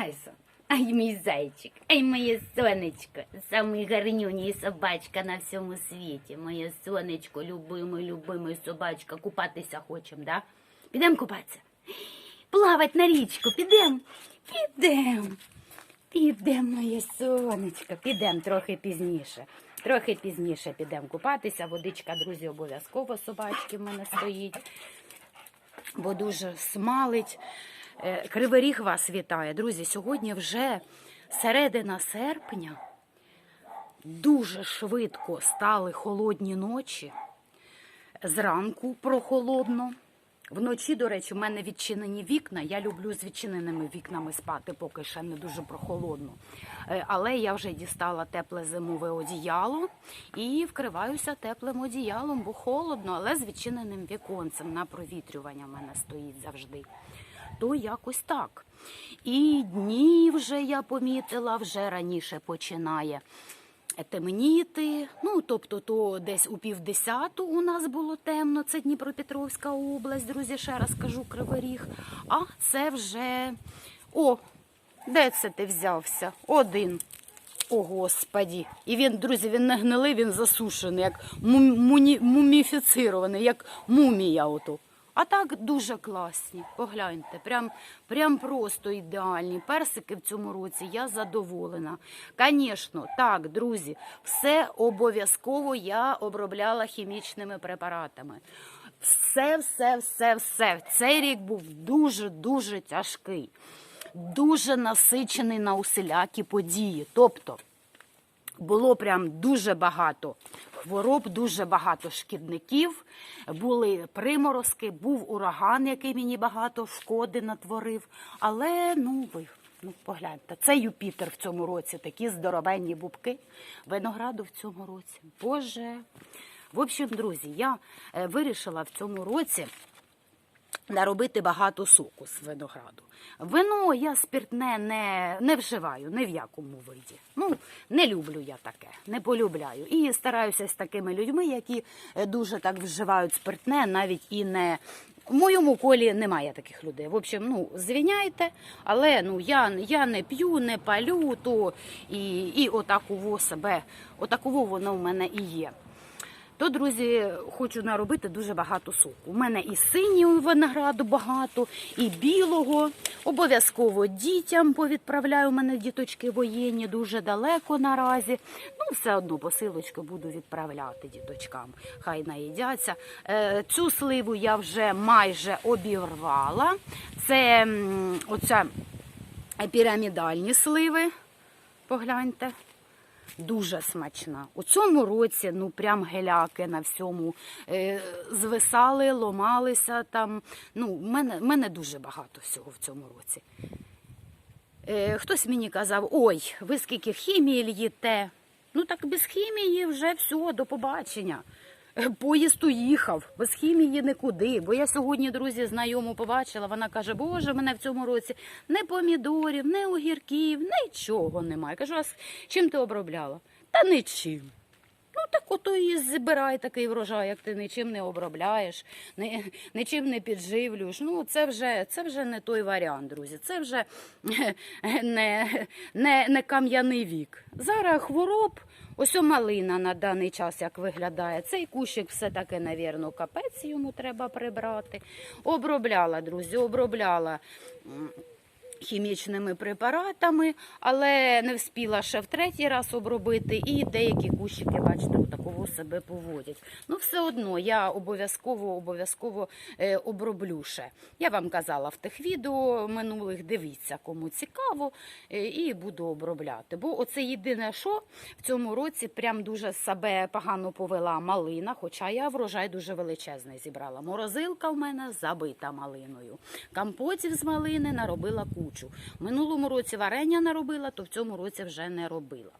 Ай, сон. Ай, мій зайчик, ай, моє сонечко, самий гарнюній собачка на всьому світі. Моє сонечко, любимий, любимий собачка. Купатися хочем, да? Підем купатися. Плавать на річку, підем. Підем. Підем, моє сонечко, підем трохи пізніше. Трохи пізніше підемо купатися. Водичка, друзі, обов'язково собачки в мене стоїть бо дуже смалить. Е, Кривий Ріг вас вітає. Друзі, сьогодні вже середина серпня. Дуже швидко стали холодні ночі. Зранку прохолодно. Вночі, до речі, в мене відчинені вікна. Я люблю з відчиненими вікнами спати, поки ще не дуже прохолодно. Е, Але я вже дістала тепле зимове одіяло і вкриваюся теплим одіялом, бо холодно, але з відчиненим віконцем на провітрювання в мене стоїть завжди. То якось так. І дні вже я помітила, вже раніше починає темніти. Ну, тобто, то десь у півдесяту у нас було темно. Це Дніпропетровська область, друзі, ще раз кажу Кривий Ріг. А це вже. О, де це ти взявся? Один. О, господі. І він, друзі, він не гнилий, він засушений, як муміфіцирований, як мумія ото. А так дуже класні. Погляньте, прям, прям просто ідеальні. Персики в цьому році я задоволена. Звісно, так, друзі, все обов'язково я обробляла хімічними препаратами. Все, все, все, все. Цей рік був дуже-дуже тяжкий, дуже насичений на усілякі події. Тобто, було прям дуже багато хвороб, дуже багато шкідників, були приморозки, був ураган, який мені багато шкоди натворив. Але ну ви ну погляньте, це Юпітер в цьому році, такі здоровенні бубки винограду в цьому році. Боже. В общем, друзі, я е, вирішила в цьому році наробити багато соку з винограду. Вино я спиртне не, не вживаю ні в якому виді. Ну, не люблю я таке, не полюбляю. І стараюся з такими людьми, які е, дуже так вживають спиртне, навіть і не. В моєму колі немає таких людей. В общем, ну звіняйте, але ну я, я не п'ю, не палю, то і, і отаково себе, отаково воно в мене і є. То, друзі, хочу наробити дуже багато соку. У мене і синього винограду багато, і білого. Обов'язково дітям повідправляю. У мене діточки воєнні дуже далеко наразі. Ну, все одно посилочку буду відправляти діточкам. Хай наїдяться. Е, Цю сливу я вже майже обірвала. Це оця пірамідальні сливи. Погляньте. Дуже смачна. У цьому році ну прям геляки на всьому е, звисали, ломалися там. Ну, в мене, мене дуже багато всього в цьому році. Е, хтось мені казав, ой, ви скільки хімії л'їте. Ну так без хімії вже все, до побачення. Е, Поїзд уїхав, без хімії нікуди. Бо я сьогодні, друзі, знайому побачила. Вона каже, Боже, мене в цьому році не помідорів, не огірків, нічого немає. Кажу, а чим ти обробляла? Та нічим. Ну так ото і збирай такий врожай, як ти нічим не обробляєш, нічим не підживлюєш. Ну це вже це вже не той варіант, друзі. Це вже не, не, не кам'яний вік. Зараз хвороб. Ось малина на даний час як виглядає. Цей кущик все-таки, навірно, капець йому треба прибрати. Обробляла, друзі, обробляла хімічними препаратами, але не вспіла ще в третій раз обробити, і деякі кущики, бачите, такого себе поводять. Ну, все одно я обов'язково обов'язково е, оброблю ще. Я вам казала в тих відео минулих, дивіться, кому цікаво, е, і буду обробляти. Бо оце єдине, що в цьому році прям дуже себе погано повела малина, хоча я врожай дуже величезний зібрала. Морозилка в мене забита малиною. Компотів з малини наробила кучу. В минулому році варення наробила, то в цьому році вже не робила.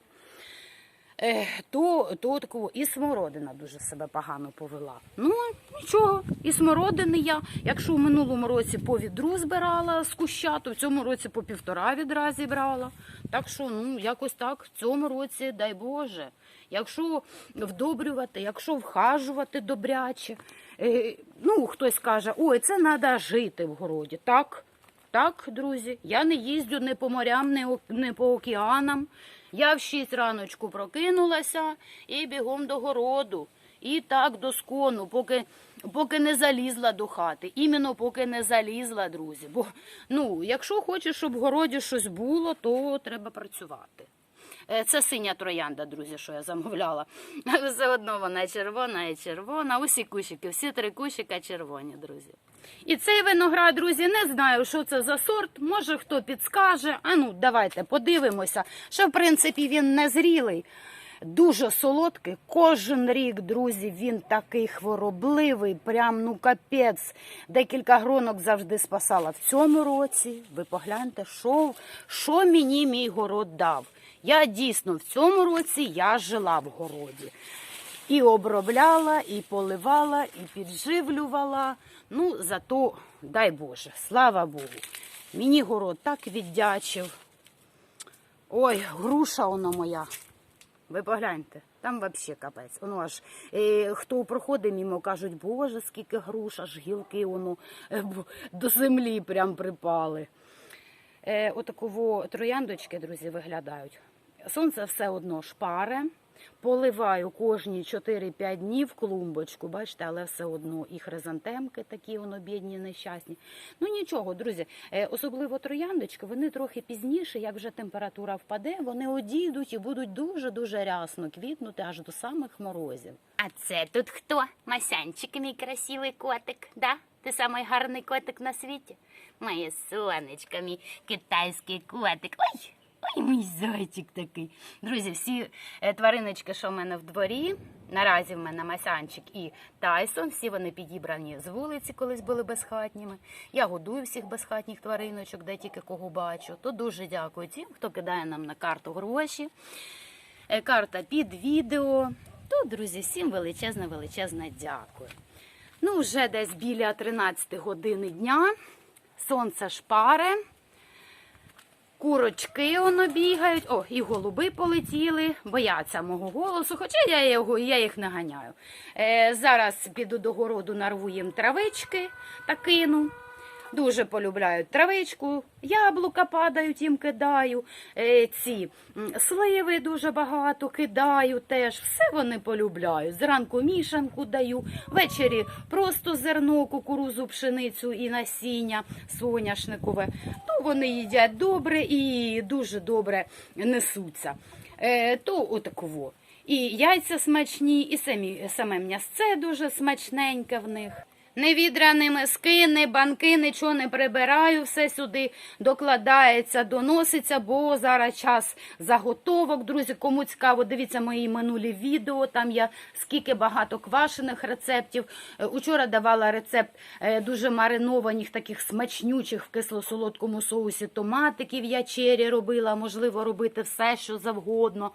Е, то, то такого, і смородина дуже себе погано повела. Ну, нічого, і смородини я, якщо в минулому році по відру збирала з куща, то в цьому році по півтора відра зібрала. Так що, ну, якось так, в цьому році, дай Боже, якщо вдобрювати, якщо вхажувати добряче, е, ну, хтось каже, ой, це треба жити в городі. Так, Так, друзі, я не їздю ні по морям, ні по океанам. Я в 6 раночку прокинулася і бігом до городу. І так до скону, поки, поки не залізла до хати. Іменно поки не залізла, друзі. Бо ну, якщо хочеш, щоб в городі щось було, то треба працювати. Е, Це синя троянда, друзі, що я замовляла. Все одно вона червона, і червона. Усі кущики, всі три кущика червоні, друзі. І цей виноград, друзі, не знаю, що це за сорт. Може хто підскаже. А ну, давайте подивимося. Що, в принципі, він не зрілий. Дуже солодкий. Кожен рік, друзі, він такий хворобливий, прям ну капець. Декілька гронок завжди спасала. В цьому році ви погляньте, що, що мені мій город дав. Я дійсно в цьому році я жила в городі. І обробляла, і поливала, і підживлювала. Ну, зато, дай Боже, слава Богу. Мені город так віддячив. Ой, груша воно моя. Ви погляньте, там взагалі капець. Воно аж е, хто проходить мимо, кажуть, боже, скільки груш, аж гілки воно е, до землі прям припали. Е, отаково трояндочки, друзі, виглядають. Сонце все одно шпаре. Поливаю кожні 4-5 днів клумбочку, бачите, але все одно і хризантемки такі воно бідні, нещасні. Ну нічого, друзі, е, особливо трояндочки, вони трохи пізніше, як вже температура впаде, вони одійдуть і будуть дуже-дуже рясно квітнути аж до самих морозів. А це тут хто? Масянчик, мій красивий котик, да? Ти самий гарний котик на світі? Моє сонечко, мій китайський котик. Ой! Ой, мій зайчик такий. Друзі, всі е, твариночки, що в мене в дворі, наразі в мене Масянчик і Тайсон, всі вони підібрані з вулиці, колись були безхатніми. Я годую всіх безхатніх твариночок, де тільки кого бачу. То дуже дякую тим, хто кидає нам на карту гроші. Е, Карта під відео. То, друзі, всім величезне, величезне дякую. Ну, вже десь біля 13 години дня. Сонце шпаре. Курочки воно бігають, о, і голуби полетіли, бояться мого голосу, хоча я, його, я їх не ганяю. Е, зараз піду до городу, нарву їм травички та кину. Дуже полюбляють травичку, яблука падають, їм кидаю. Е, ці сливи дуже багато кидаю теж. Все вони полюбляють. Зранку мішанку даю, ввечері просто зерно, кукурузу, пшеницю і насіння соняшникове. То вони їдять добре і дуже добре несуться. Е, то отаково. І яйця смачні, і самі, саме м'ясце дуже смачненьке в них. Не відрані миски, не банки, нічого не прибираю, все сюди докладається, доноситься, бо зараз час заготовок. Друзі, кому цікаво, дивіться мої минулі відео. Там я скільки багато квашених рецептів. Е, Учора давала рецепт е, дуже маринованих, таких смачнючих в кисло-солодкому соусі томатиків. Я чері робила, можливо, робити все, що завгодно.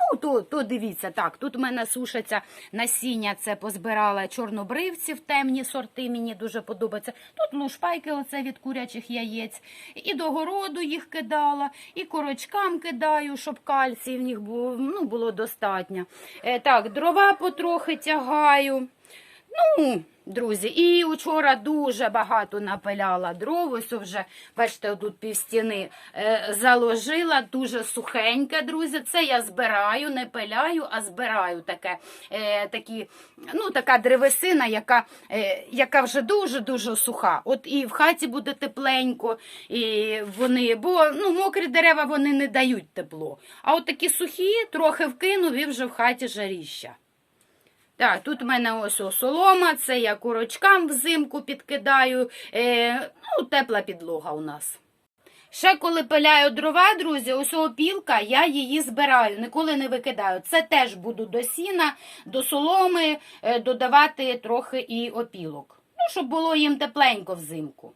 Ну, то, то дивіться, так, тут в мене сушаться насіння, це позбирала чорнобривців, темні сорти, мені дуже подобається. Тут лушпайки оце від курячих яєць. І до городу їх кидала, і корочкам кидаю, щоб кальцій в них було, ну, було достатньо. Е, так, дрова потрохи тягаю. Ну, друзі, і вчора дуже багато напиляла дров. Ось вже, бачите, тут півстіни е, заложила, дуже сухеньке, друзі. Це я збираю, не пиляю, а збираю таке, е, такі, ну, така древесина, яка, е, яка вже дуже-дуже суха. От і в хаті буде тепленько, і вони, бо ну, мокрі дерева вони не дають тепло. А от такі сухі, трохи вкинув і вже в хаті жаріща. Так, тут в мене ось солома, це я курочкам взимку підкидаю. Е, ну, тепла підлога у нас. Ще коли пиляю дрова, друзі, ось опілка, я її збираю, ніколи не викидаю. Це теж буду до сіна, до соломи е, додавати трохи і опілок. Ну, щоб було їм тепленько взимку.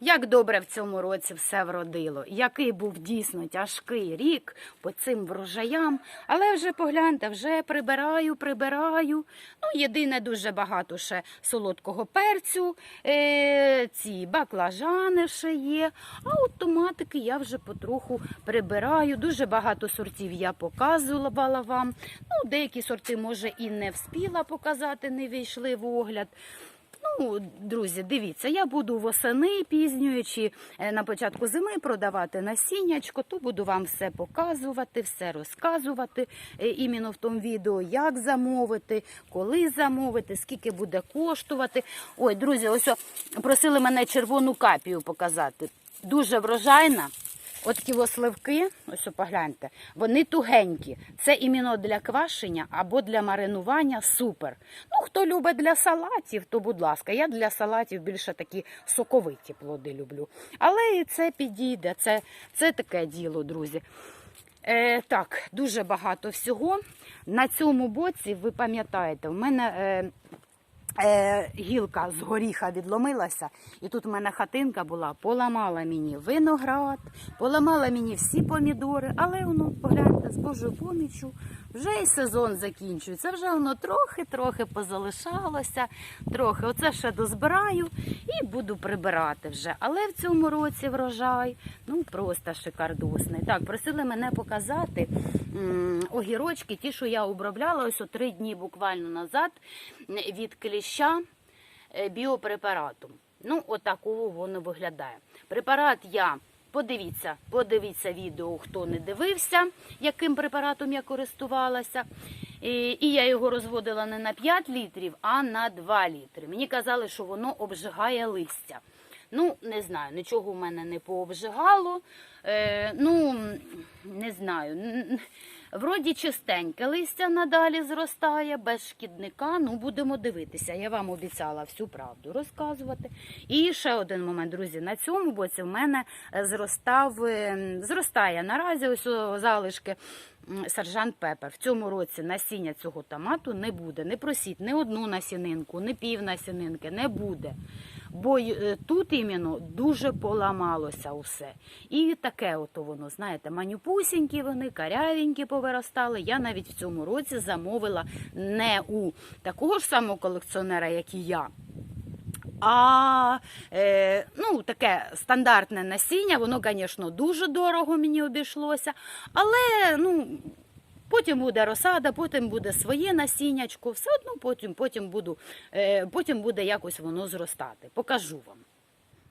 Як добре в цьому році все вродило, який був дійсно тяжкий рік по цим врожаям, але вже погляньте, вже прибираю, прибираю. Ну, єдине, дуже багато ще солодкого перцю, е, ці баклажани ще є. А от томатики я вже потроху прибираю. Дуже багато сортів я показувала вам. Ну, деякі сорти, може, і не вспіла показати, не війшли в огляд. Ну, друзі, дивіться, я буду восени пізньої чи е, на початку зими продавати насіннячко, то буду вам все показувати, все розказувати е, іменно в тому відео, як замовити, коли замовити, скільки буде коштувати. Ой, друзі, ось просили мене червону капію показати. Дуже врожайна. Ось сливки, ось погляньте, вони тугенькі. Це іменно для квашення або для маринування супер. Ну, хто любить для салатів, то будь ласка. Я для салатів більше такі соковиті плоди люблю. Але і це підійде, це, це таке діло, друзі. Е, так, дуже багато всього. На цьому боці, ви пам'ятаєте, в мене е, е, гілка з горіха відломилася, і тут в мене хатинка була, поламала мені виноград, поламала мені всі помідори, але воно, погляньте, з Божою поміччю, вже і сезон закінчується. Вже воно трохи-трохи позалишалося, трохи. Оце ще дозбираю і буду прибирати вже. Але в цьому році врожай ну просто шикардосний. Так, просили мене показати огірочки, ті, що я обробляла ось три дні буквально назад від кліща е, біопрепаратом. Ну, отакого воно виглядає. Препарат я. Подивіться, подивіться відео, хто не дивився, яким препаратом я користувалася. І, і я його розводила не на 5 літрів, а на 2 літри. Мені казали, що воно обжигає листя. Ну, не знаю, нічого в мене не пообжигало. Е, ну, не знаю. Вроді чистеньке листя надалі зростає, без шкідника. Ну, будемо дивитися. Я вам обіцяла всю правду розказувати. І ще один момент, друзі. На цьому боці в мене зростав, е, зростає наразі ось залишки сержант Пепер. В цьому році насіння цього томату не буде. Не просіть ні одну насінинку, ні пів насінинки, не буде. Бо е, тут іменно дуже поламалося усе. І таке ото воно, знаєте, манюпусінькі вони, карявенькі повиростали. Я навіть в цьому році замовила не у такого ж самого колекціонера, як і я. А е, ну, таке стандартне насіння, воно, звісно, дуже дорого мені обійшлося. Але ну, потім буде розсада, потім буде своє насіннячко, все одно потім, потім, буду, е, потім буде якось воно зростати. Покажу вам.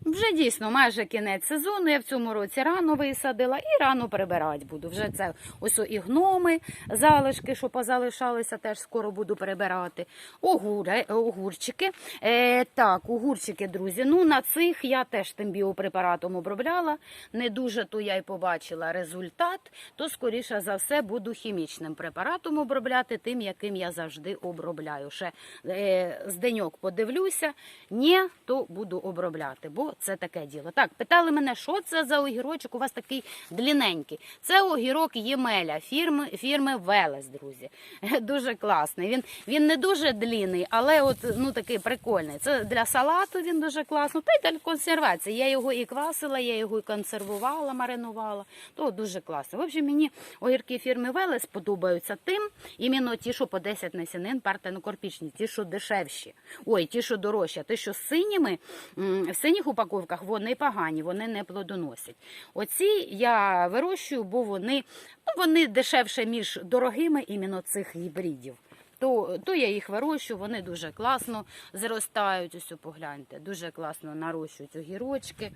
Вже дійсно майже кінець сезону. Я в цьому році рано висадила і рано прибирати буду. Вже це ось і гноми, залишки, що позалишалися, теж скоро буду прибирати. Огури, огурчики. Е, так, огурчики, друзі. Ну на цих я теж тим біопрепаратом обробляла. Не дуже то я й побачила результат, то скоріше за все буду хімічним препаратом обробляти, тим, яким я завжди обробляю. Ще е, з деньок подивлюся. Ні, то буду обробляти, бо це таке діло. Так, питали мене, що це за огірочок? У вас такий длинненький. Це огірок Ємеля фірми, фірми Велес, друзі. Дуже класний. Він, він не дуже длинний, але от ну такий прикольний. Це для салату він дуже класно. Та й для консервації. Я його і квасила, я його і консервувала, маринувала. То дуже класно. В общем, мені огірки фірми Велес подобаються тим, іменно ті, що по 10 насінин партенокорпічні, ті, що дешевші. Ой, ті, що дорожчі, а ті, що з синіми, в синіх упаковках вони погані, вони не плодоносять. Оці я вирощую, бо вони, ну, вони дешевше між дорогими іменно цих гібридів. То, то я їх вирощую, вони дуже класно зростають. Ось погляньте, дуже класно нарощують огірочки.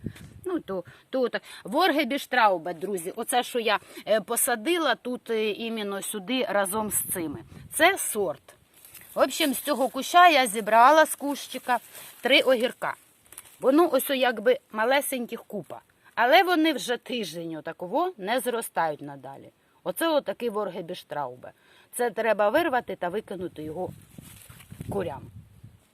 Ну, то, то так. Воргебіштраубе, друзі, оце, що я е, посадила тут е, іменно сюди разом з цими. Це сорт. В общем, з цього куща я зібрала з кущика три огірка. Воно ось якби малесеньких купа. Але вони вже тиждень отаково не зростають надалі. Оце отакий воргебіштраубе. Це треба вирвати та викинути його курям.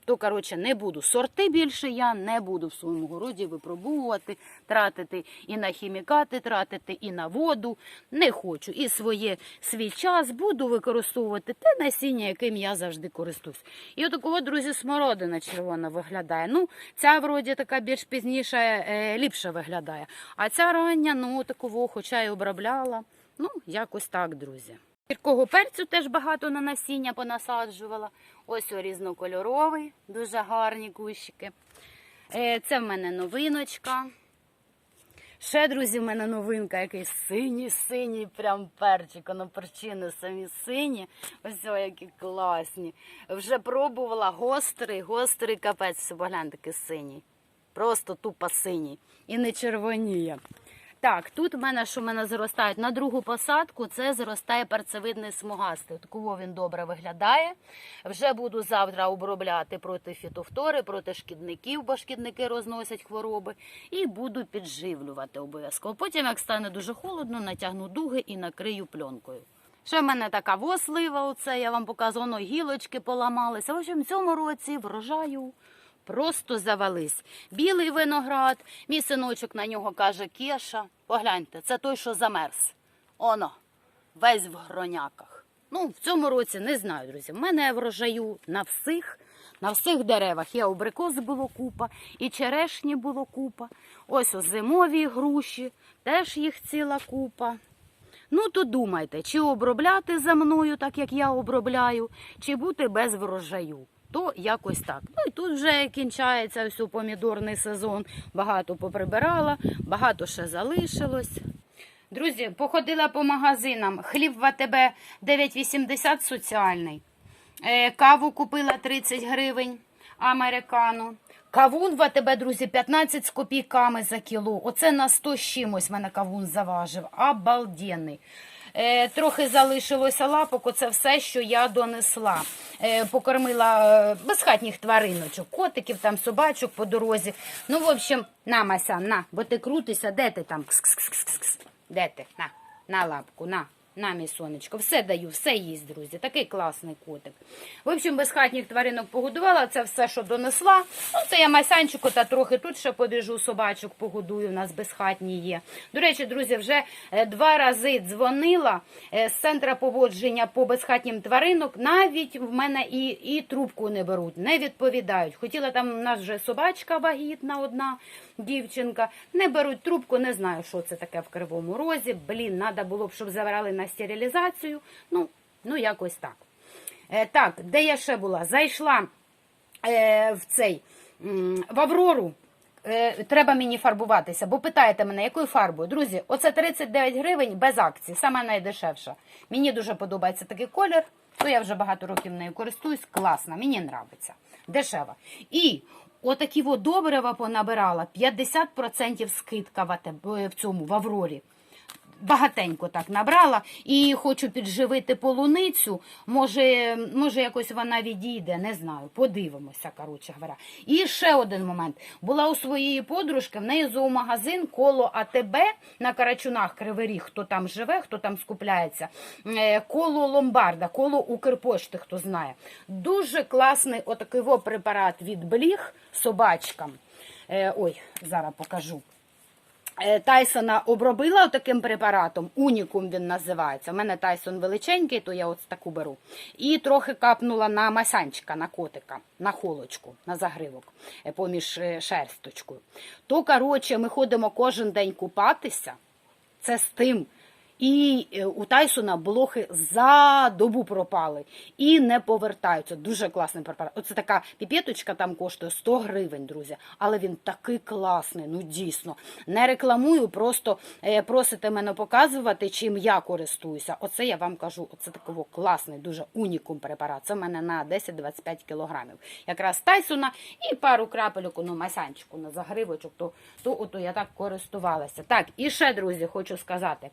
То, коротше, не буду. Сорти більше я не буду в своєму городі випробовувати, тратити і на хімікати, тратити, і на воду. Не хочу. І своє, свій час буду використовувати те насіння, яким я завжди користуюсь. І отакого, друзі, смородина червона виглядає. Ну, ця вроді така більш пізніше, е, ліпше виглядає. А ця рання, ну, такого, хоча й обробляла. Ну, якось так, друзі. Гіркого перцю теж багато на насіння понасаджувала. Ось різнокольоровий, дуже гарні кущики. Е, Це в мене новиночка. Ще, друзі, в мене новинка, якийсь синій, синій, прям перчик, воно перчини самі сині. Ось о, які класні. Вже пробувала гострий, гострий капець. Все, погляньте, такий синій. Просто тупо синій. І не червоніє. Так, тут в мене, що в мене зростають на другу посадку, це зростає перцевидний смугастий. Такого він добре виглядає. Вже буду завтра обробляти проти фітофтори, проти шкідників, бо шкідники розносять хвороби. І буду підживлювати обов'язково. Потім, як стане дуже холодно, натягну дуги і накрию пленкою. Ще в мене така вослива, оце я вам показувала, гілочки поламалися. В общем, в цьому році врожаю просто завались. Білий виноград, мій синочок на нього каже Кеша. Погляньте, це той, що замерз. Оно, весь в гроняках. Ну, в цьому році не знаю, друзі. В мене врожаю на всіх, на всіх деревах. І абрикос було купа, і черешні було купа. Ось о зимові груші, теж їх ціла купа. Ну, то думайте, чи обробляти за мною, так як я обробляю, чи бути без врожаю. То якось так. Ну і тут вже кінчається ось помідорний сезон. Багато поприбирала, багато ще залишилось. Друзі, походила по магазинам. Хліб в АТБ 9,80 соціальний. Е, Каву купила 30 гривень американу. Кавун в АТБ, друзі, 15 з копійками за кіло. Оце на 100 з чимось мене кавун заважив. Обалденний. Е, трохи залишилося лапок, оце все, що я донесла. Е, покормила е, безхатніх твариночок, котиків, там, собачок по дорозі. Ну, в общем, на, Мася, на, бо ти крутися, де ти там? Кс-кс-кс-кс. Де ти? На, на лапку, на. На, мій сонечко, все даю, все їсть, друзі. Такий класний котик. В общем, безхатніх тваринок погодувала, це все, що донесла. Ну, це я майсанчику та трохи тут ще подержу собачок, погодую. У нас безхатні є. До речі, друзі, вже е, два рази дзвонила е, з центра поводження по безхатнім тваринок. Навіть в мене і, і трубку не беруть, не відповідають. Хотіла там у нас вже собачка вагітна одна дівчинка. Не беруть трубку, не знаю, що це таке в кривому розі. Блін, треба було б, щоб забрали на стерилізацію. Ну, ну якось так. Е, так, де я ще була? Зайшла е, в цей в Аврору. Е, треба мені фарбуватися, бо питаєте мене, якою фарбою? Друзі, оце 39 гривень без акції, саме найдешевша. Мені дуже подобається такий колір, то я вже багато років нею користуюсь. Класна, мені подобається. Дешева. І отакі добрива понабирала 50% скидка в цьому в Аврорі багатенько так набрала і хочу підживити полуницю. Може, може якось вона відійде, не знаю. Подивимося, коротше говоря. І ще один момент. Була у своєї подружки, в неї зоомагазин коло АТБ на Карачунах Кривий Ріг, хто там живе, хто там скупляється. Е, Коло ломбарда, коло Укрпошти, хто знає. Дуже класний отакий препарат від бліг собачкам. Е, Ой, зараз покажу. Е, Тайсона обробила таким препаратом, унікум він називається. У мене Тайсон величенький, то я от таку беру. І трохи капнула на масянчика, на котика, на холочку, на загривок, е, поміж е, шерсточкою. То, коротше, ми ходимо кожен день купатися. Це з тим. І е, у Тайсона блохи за добу пропали і не повертаються. Дуже класний препарат. Оце така піпеточка там коштує 100 гривень, друзі. Але він такий класний, ну дійсно. Не рекламую, просто е, просите мене показувати, чим я користуюся. Оце я вам кажу. Оце такий класний, дуже унікум препарат. Це в мене на 10-25 кілограмів. Якраз Тайсона і пару крапельок, ну, масянчику на загривочок, то, то ото я так користувалася. Так, і ще, друзі, хочу сказати.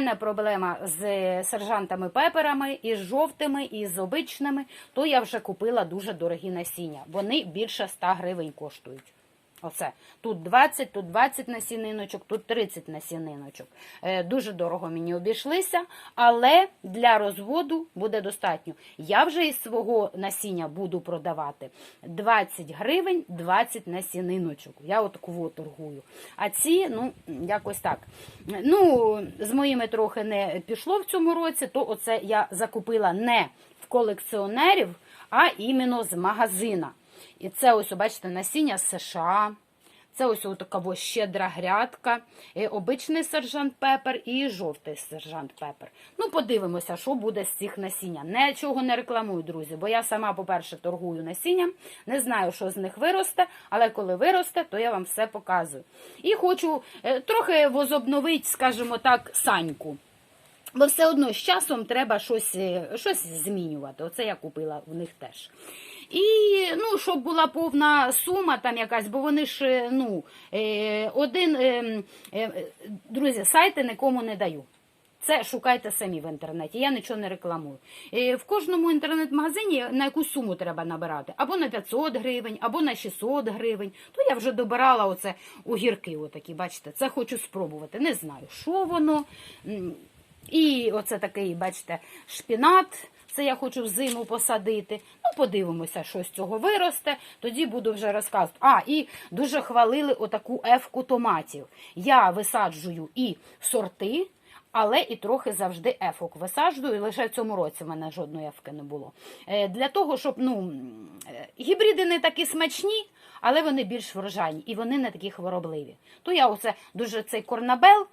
Мене проблема з сержантами пеперами, і з жовтими, і з обичними, то я вже купила дуже дорогі насіння. Вони більше 100 гривень коштують. Оце. Тут 20, тут 20 насіниночок, тут 30 насіниночок. Е, дуже дорого мені обійшлися, але для розводу буде достатньо. Я вже із свого насіння буду продавати 20 гривень, 20 насіниночок. Я от торгую. А ці, ну, якось так. Ну, з моїми трохи не пішло в цьому році, то оце я закупила не в колекціонерів, а іменно з магазина. І це ось, бачите, насіння США. Це ось така щедра грядка, обичний сержант пепер і жовтий сержант пепер. Ну, подивимося, що буде з цих насіння. Нічого не рекламую, друзі, бо я сама, по-перше, торгую насінням, не знаю, що з них виросте, але коли виросте, то я вам все показую. І хочу е, трохи возобновити, скажімо так, саньку. Бо все одно з часом треба щось, е, щось змінювати. Оце я купила в них теж. І ну, щоб була повна сума там якась, бо вони ж, е, ну, е, один, е, друзі, сайти нікому не даю. Це шукайте самі в інтернеті, я нічого не рекламую. В кожному інтернет-магазині на яку суму треба набирати? Або на 500 гривень, або на 600 гривень. То я вже добирала оце огірки, отакі, бачите, це хочу спробувати. Не знаю, що воно. І оце такий, бачите, шпінат. Це я хочу взиму посадити. Ну, подивимося, що з цього виросте. Тоді буду вже розказувати. А, і дуже хвалили отаку ефку томатів. Я висаджую і сорти, але і трохи завжди ефок висаджую. Лише в цьому році в мене жодної ефки не було. Е, Для того, щоб ну, е, гібриди не такі смачні, але вони більш врожайні і вони не такі хворобливі. То я оце дуже цей корнабел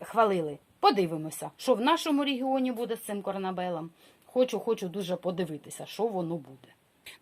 хвалили. Подивимося, що в нашому регіоні буде з цим корнабелом. Хочу, хочу дуже подивитися, що воно буде.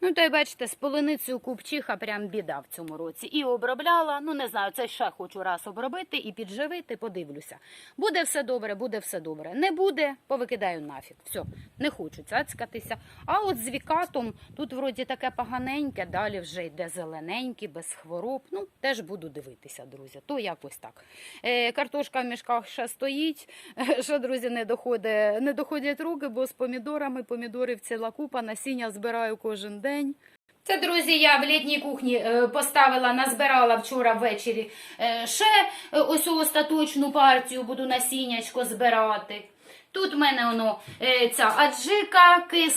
Ну, то й бачите, з полуницею купчиха прям біда в цьому році. І обробляла, ну не знаю, це ще хочу раз обробити і підживити, подивлюся. Буде все добре, буде все добре. Не буде, повикидаю нафіг. Все, не хочу цацькатися. А от з вікатом тут вроді таке поганеньке, далі вже йде зелененький, без хвороб. Ну, теж буду дивитися, друзі. То якось так. Е, картошка в мішках ще стоїть. Ще, друзі, не доходить, не доходять руки, бо з помідорами помідорів ціла купа, насіння збираю кожен день. Це, друзі, я в літній кухні е, поставила, назбирала вчора ввечері е, ще е, ось остаточну партію буду насіннячко збирати. Тут в мене воно ця аджика кисла.